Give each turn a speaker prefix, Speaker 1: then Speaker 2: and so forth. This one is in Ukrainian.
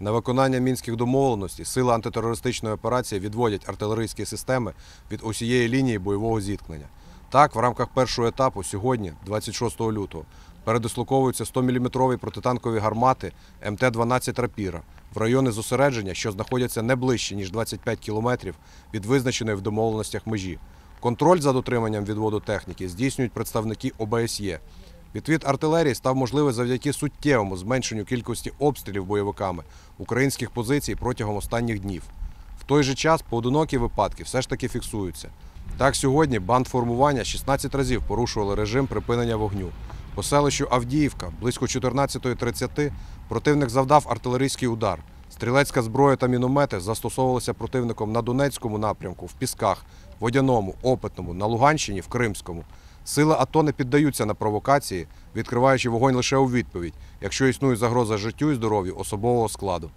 Speaker 1: На виконання мінських домовленостей сили антитерористичної операції відводять артилерійські системи від усієї лінії бойового зіткнення. Так, в рамках першого етапу сьогодні, 26 лютого, передислоковуються 100-мм протитанкові гармати МТ-12 «Рапіра» в райони зосередження, що знаходяться не ближче, ніж 25 кілометрів від визначеної в домовленостях межі. Контроль за дотриманням відводу техніки здійснюють представники ОБСЄ. Відвід артилерії став можливий завдяки суттєвому зменшенню кількості обстрілів бойовиками українських позицій протягом останніх днів. В той же час поодинокі випадки все ж таки фіксуються. Так, сьогодні бандформування 16 разів порушували режим припинення вогню. По селищу Авдіївка близько 14.30 противник завдав артилерійський удар. Стрілецька зброя та міномети застосовувалися противником на Донецькому напрямку, в Пісках, Водяному, Опитному, на Луганщині, в Кримському. Сили АТО не піддаються на провокації, відкриваючи вогонь лише у відповідь, якщо існує загроза життю і здоров'ю особового складу.